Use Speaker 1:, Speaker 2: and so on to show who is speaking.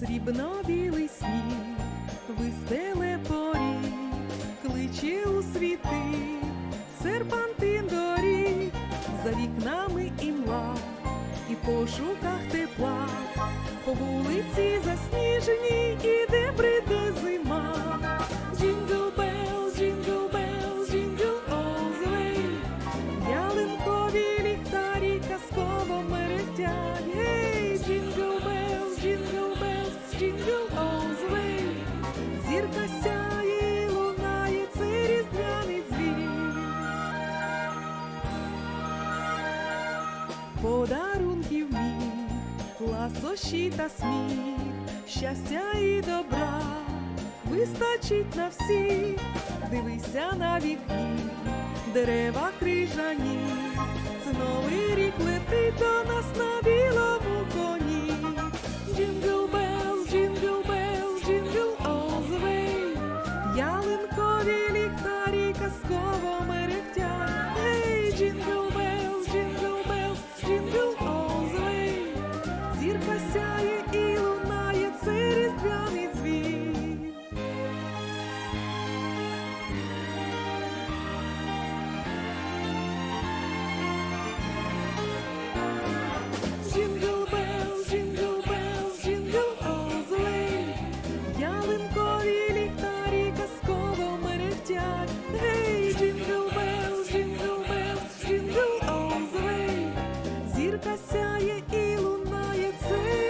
Speaker 1: Срібно-білий сніг вистеле поріг, кличе у світи, серпантин доріг, за вікнами імла, і в пошуках тепла, по вулиці засніжені, іде way. Зірка сяє, лунає, це різдвяний дзвін. Подарунків міг, ласощі та сміх, щастя і добра вистачить на всіх. Дивися на вікні, дерева крижані, це новий рік Ялинкові ліхтарі казково мережі. сяє і лунає цей.